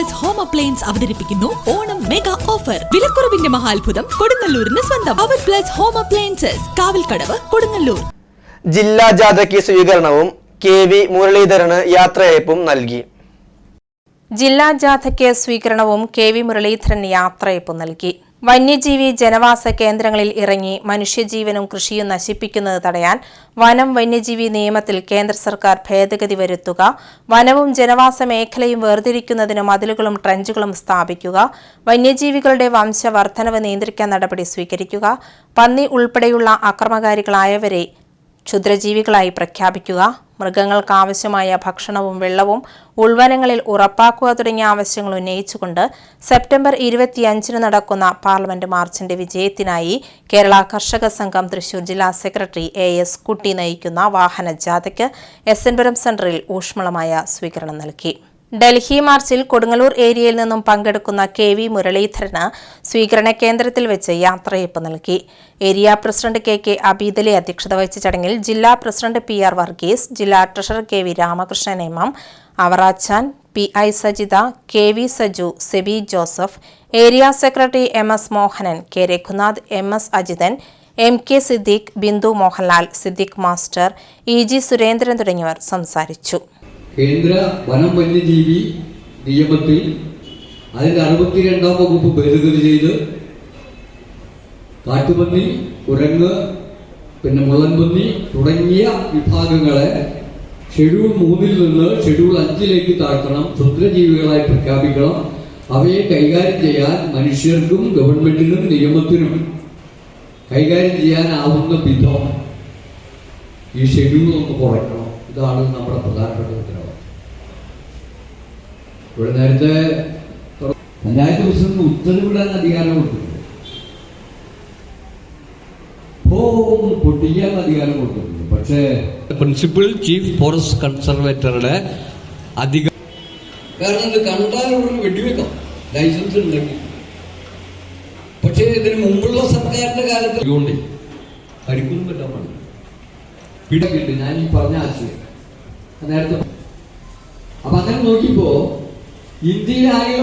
Plus home appliance അവതരിപ്പിക്കുന്നു Onam mega offer വിലക്കുറവിന്റെ മഹാത്ഭുതം കൊടുങ്ങല്ലൂരിന് സ്വന്തം. അവർ plus home appliances Kavalkadavu Kodungallur. ജില്ലാ ജാഥയ്ക്ക് സ്വീകരണവും കെ വി മുരളീധരന് യാത്രയയപ്പും നൽകി. ജില്ലാ ജാഥയ്ക്ക് സ്വീകരണവും കെ വി മുരളീധരൻ യാത്രയപ്പ് നൽകി. വന്യജീവി ജനവാസ കേന്ദ്രങ്ങളിൽ ഇറങ്ങി മനുഷ്യജീവനും കൃഷിയും നശിപ്പിക്കുന്നത് തടയാൻ വനം വന്യജീവി നിയമത്തിൽ കേന്ദ്ര സർക്കാർ ഭേദഗതി വരുത്തുക വനവും ജനവാസ മേഖലയും വേർതിരിക്കുന്നതിന് മതിലുകളും ട്രഞ്ചുകളും സ്ഥാപിക്കുക വന്യജീവികളുടെ വംശവർദ്ധനവ് നിയന്ത്രിക്കാൻ നടപടി സ്വീകരിക്കുക പന്നി ഉൾപ്പെടെയുള്ള അക്രമകാരികളായവരെ ക്ഷുദ്രജീവികളായി പ്രഖ്യാപിക്കുക മൃഗങ്ങൾക്ക് ആവശ്യമായ ഭക്ഷണവും വെള്ളവും ഉൾവനങ്ങളിൽ ഉറപ്പാക്കുക തുടങ്ങിയ ആവശ്യങ്ങൾ ഉന്നയിച്ചുകൊണ്ട് സെപ്റ്റംബർ ഇരുപത്തിയഞ്ചിന് നടക്കുന്ന പാർലമെന്റ് മാർച്ചിന്റെ വിജയത്തിനായി കേരള കർഷക സംഘം തൃശൂർ ജില്ലാ സെക്രട്ടറി എ എസ് കുട്ടി നയിക്കുന്ന വാഹന ജാഥയ്ക്ക് എസ് സെന്ററിൽ ഊഷ്മളമായ സ്വീകരണം നൽകി. ഡൽഹി മാർച്ചിൽ കൊടുങ്ങല്ലൂർ ഏരിയയിൽ നിന്നും പങ്കെടുക്കുന്ന കെ വി മുരളീധരന് സ്വീകരണ കേന്ദ്രത്തിൽ വെച്ച് യാത്രയപ്പ് നൽകി. Area president K K Abeedali അധ്യക്ഷത വഹിച്ച ചടങ്ങിൽ ജില്ലാ പ്രസിഡന്റ് പി ആർ വർഗീസ് ജില്ലാ treasurer K V Ramakrishnan M Avarachan P I Sajitha K V Saju Sebi Joseph area secretary M S Mohanan K Raghunath M S Ajithan M K Siddique Bindu Mohanlal Siddique master E G Surendran തുടങ്ങിയവർ സംസാരിച്ചു. കേന്ദ്ര വനം വന്യജീവി നിയമത്തിൽ അതിന്റെ അറുപത്തിരണ്ടാം വകുപ്പ് ഭേദഗതി ചെയ്ത് കാട്ടുപന്നി കുരങ്ങ് പിന്നെ മുള്ളൻപന്നി തുടങ്ങിയ വിഭാഗങ്ങളെ ഷെഡ്യൂൾ മൂന്നിൽ നിന്ന് ഷെഡ്യൂൾ അഞ്ചിലേക്ക് താഴ്ത്തണം. ക്ഷുദ്രജീവികളായി പ്രഖ്യാപിക്കണം. അവയെ കൈകാര്യം ചെയ്യാൻ മനുഷ്യർക്കും ഗവൺമെന്റിനും നിയമത്തിനും കൈകാര്യം ചെയ്യാനാവുന്ന വിധം ഈ ഷെഡ്യൂൾ ഒന്ന് കുറയ്ക്കണം. ഇതാണ് നമ്മുടെ പ്രധാനപ്പെട്ട ഉത്തരവാദിത്വം ഇവിടെ നേരത്തെ പഞ്ചായത്ത് പ്രസിഡന്റ് ഉത്തരവിടാൻ അധികാരം കൊടുത്തിട്ടുണ്ട്. പൊട്ടിക്കാൻ അധികാരം കൊടുത്തിട്ടുണ്ട്. പക്ഷേ പ്രിൻസിപ്പൽ ചീഫ് ഫോറസ്റ്റ് കൺസർവേറ്ററുടെ അധികം കാരണം ഇത് കണ്ടാൽ വെടിവെക്കാം. ലൈസൻസ് ഉണ്ടെങ്കിൽ. പക്ഷേ ഇതിന് മുമ്പുള്ള സർക്കാരിന്റെ കാലത്ത് അതുകൊണ്ട് കരിക്കൊന്നും പറ്റാൻ പാടില്ല. പിടക്കിട്ട് ഞാൻ ഈ പറഞ്ഞ ആശയം. നേരത്തെ അപ്പൊ അങ്ങനെ നോക്കിയപ്പോ ഇന്ത്യയിലാകെ